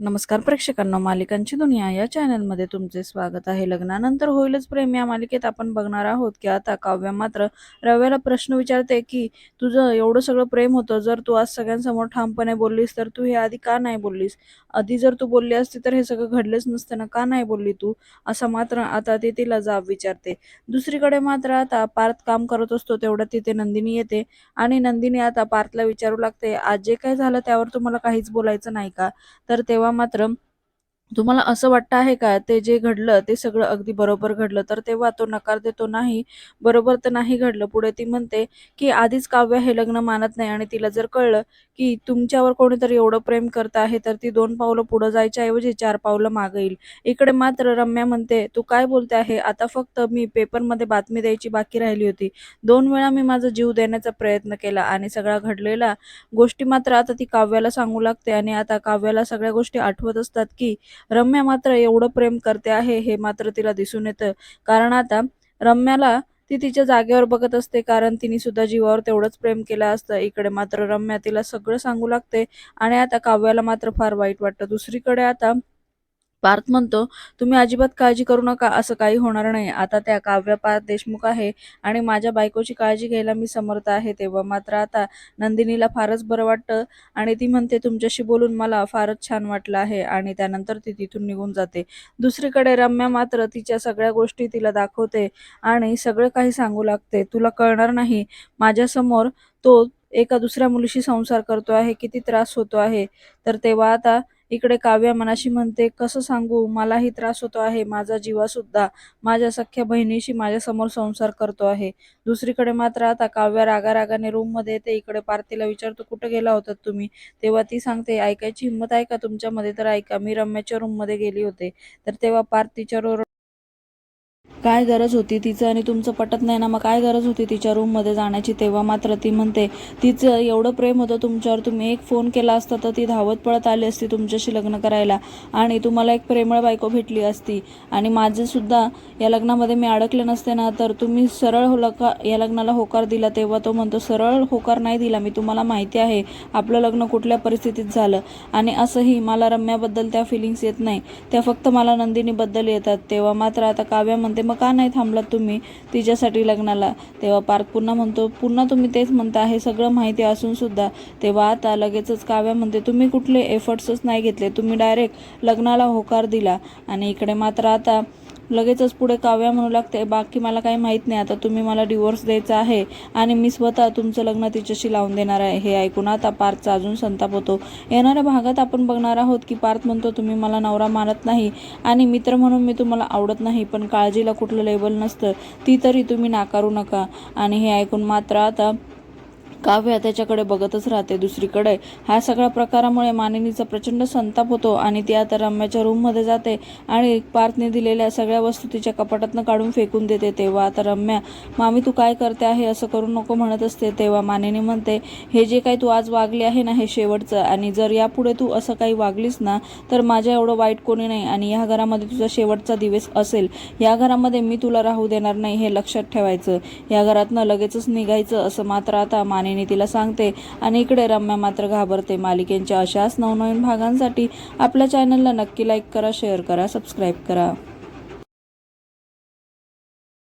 नमस्कार प्रेक्षकांना मालिकांची दुनिया या चॅनलमध्ये तुमचे स्वागत आहे. लग्नानंतर होईलच प्रेम या मालिकेत आपण बघणार आहोत की आता काव्या मात्र रव्याला प्रश्न विचारते की तुझं एवढं सगळं प्रेम होतं जर तू आज सगळ्यांसमोर ठामपणे बोललीस तर तू हे आधी का नाही बोललीस? आधी जर तू बोलली असती तर हे सगळं घडलंच नसतं ना का नाही बोलली तू? असं मात्र आता ती तिला जाब विचारते. दुसरीकडे मात्र आता पार्थ काम करत असतो तेवढ्यात तिथे नंदिनी येते आणि नंदिनी आता पार्थला विचारू लागते आज जे काय झालं त्यावर तुम्हाला काहीच बोलायचं नाही का? तर तेव्हा मात्र तुम्हाला असं वाटतं आहे का? ते जे घडलं ते सगळं अगदी बरोबर घडलं तर तेव्हा तो नकार देतो नाही. बरोबर तर नाही घडलं. पुढे ती म्हणते की आधीच काव्य हे लग्न मानत नाही आणि तिला जर कळलं की तुमच्यावर कोणीतरी एवढं प्रेम करत आहे तर ती दोन पावलं पुढं जायच्या ऐवजी चार पावलं मागं येईल. इकडे मात्र रम्या म्हणते तू काय बोलते आहे? आता फक्त मी पेपरमध्ये बातमी द्यायची बाकी राहिली होती. दोन वेळा मी माझा जीव देण्याचा प्रयत्न केला आणि सगळा घडलेला गोष्टी मात्र आता ती काव्याला सांगू लागते आणि आता काव्याला सगळ्या गोष्टी आठवत असतात की रम्या मात्र एवढं प्रेम करते आहे हे मात्र तिला दिसून येतं. कारण आता रम्याला ती तिच्या जागेवर बघत असते कारण तिने सुद्धा जीवावर तेवढंच प्रेम केलं असतं. इकडे मात्र रम्या तिला सगळं सांगू लागते आणि आता काव्याला मात्र फार वाईट वाटतं. दुसरीकडे आता पार्थ म्हणतो तुम्ही अजिबात काळजी करू नका असं काही होणार नाही. आता त्या काव्य पार्थ देशमुख आहे आणि माझ्या बायकोची काळजी घ्यायला मी समर्थ आहे तेव्हा मात्र आता नंदिनीला फारच बरं वाटतं आणि ती म्हणते तुमच्याशी बोलून मला फारच छान वाटलं आहे आणि त्यानंतर ती तिथून निघून जाते. दुसरीकडे रम्या मात्र तिच्या सगळ्या गोष्टी तिला दाखवते आणि सगळं काही सांगू लागते. तुला कळणार नाही माझ्यासमोर तो एका दुसऱ्या मुलीशी संसार करतो आहे किती त्रास होतो आहे. तर तेव्हा आता इकडे काव्या मनाशी म्हणते कसं सांगू? मलाही त्रास होतो आहे. माझा जीवा सुद्धा माझ्या सख्या बहिणीशी माझ्यासमोर संसार करतो आहे. दुसरीकडे मात्र आता काव्या रागारागाने रूममध्ये येते. इकडे पार्थिला विचारतो कुठे गेला होता तुम्ही? तेव्हा ती सांगते ऐकायची हिंमत आहे का तुमच्यामध्ये? तर ऐका मी रम्याच्या रूममध्ये गेली होते. तर तेव्हा पार्थिच्या तिच्यावर काय गरज होती तिचं आणि तुमचं पटत नाही ना मग काय गरज होती तिच्या रूममध्ये जाण्याची? तेव्हा मात्र ती म्हणते तिचं एवढं प्रेम होतं तुमच्यावर तुम्ही एक फोन केला असता तर ती धावत पळत आली असती तुमच्याशी लग्न करायला आणि तुम्हाला एक प्रेमळ बायको भेटली असती. आणि माझं सुद्धा या लग्नामध्ये मी अडकले नसते ना तर तुम्ही सरळ हो लका या लग्नाला होकार दिला. तेव्हा तो म्हणतो सरळ होकार नाही दिला मी तुम्हाला माहिती आहे आपलं लग्न कुठल्या परिस्थितीत झालं. आणि असंही मला रम्याबद्दल त्या फिलिंग्स येत नाही. त्या फक्त मला नंदिनीबद्दल येतात. तेव्हा मात्र आता काव्या म्हणते मग का नाही थांबलात तुम्ही तिच्यासाठी लग्नाला? तेव्हा पार्थ पुन्हा म्हणतो पुन्हा तुम्ही तेच म्हणता हे सगळं माहिती असून सुद्धा. तेव्हा आता लगेचच काव्या म्हणते तुम्ही कुठले एफर्ट्सच नाही घेतले तुम्ही डायरेक्ट लग्नाला होकार दिला. आणि इकडे मात्र आता लगेचच पुढे काव्या म्हणू लागते बाकी मला काही माहीत नाही. आता तुम्ही मला डिवोर्स द्यायचा आहे आणि मी स्वतः तुमचं लग्न तिच्याशी लावून देणार आहे. हे ऐकून आता पार्थचा अजून संताप होतो. येणाऱ्या भागात आपण बघणार आहोत की पार्थ म्हणतो तुम्ही मला नवरा मानत नाही आणि मित्र म्हणून मी तुम्हाला आवडत नाही पण काळजीला कुठलं लेबल नसतं. ती तरी तुम्ही नाकारू नका. आणि हे ऐकून मात्र आता काव्या त्याच्याकडे बघतच राहते दुसरीकडे? ह्या सगळ्या प्रकारामुळे मानिनीचा प्रचंड संताप होतो आणि ती आता रम्याच्या रूममध्ये जाते आणि पार्थने दिलेल्या सगळ्या वस्तू तिच्या कपाटातनं काढून फेकून देते. तेव्हा आता रम्या मामी तू काय करते आहे? असं करू नको म्हणत असते. तेव्हा मानिनी म्हणते हे जे काही तू आज वागले आहे ना हे शेवटचं आणि जर यापुढे तू असं काही वागलीस ना तर माझ्या एवढं वाईट कोणी नाही आणि ह्या घरामध्ये तुझा शेवटचा दिवस असेल. या घरामध्ये मी तुला राहू देणार नाही हे लक्षात ठेवायचं. या घरातनं लगेचच निघायचं असं मात्र आता मानिनी तिला सांगते आणि इकडे रम्या मात्र घाबरते. मालिकेंच्या अशाच नवनवीन भागांसाठी आपल्या चॅनलला नक्की लाईक करा शेअर करा सबस्क्राईब करा.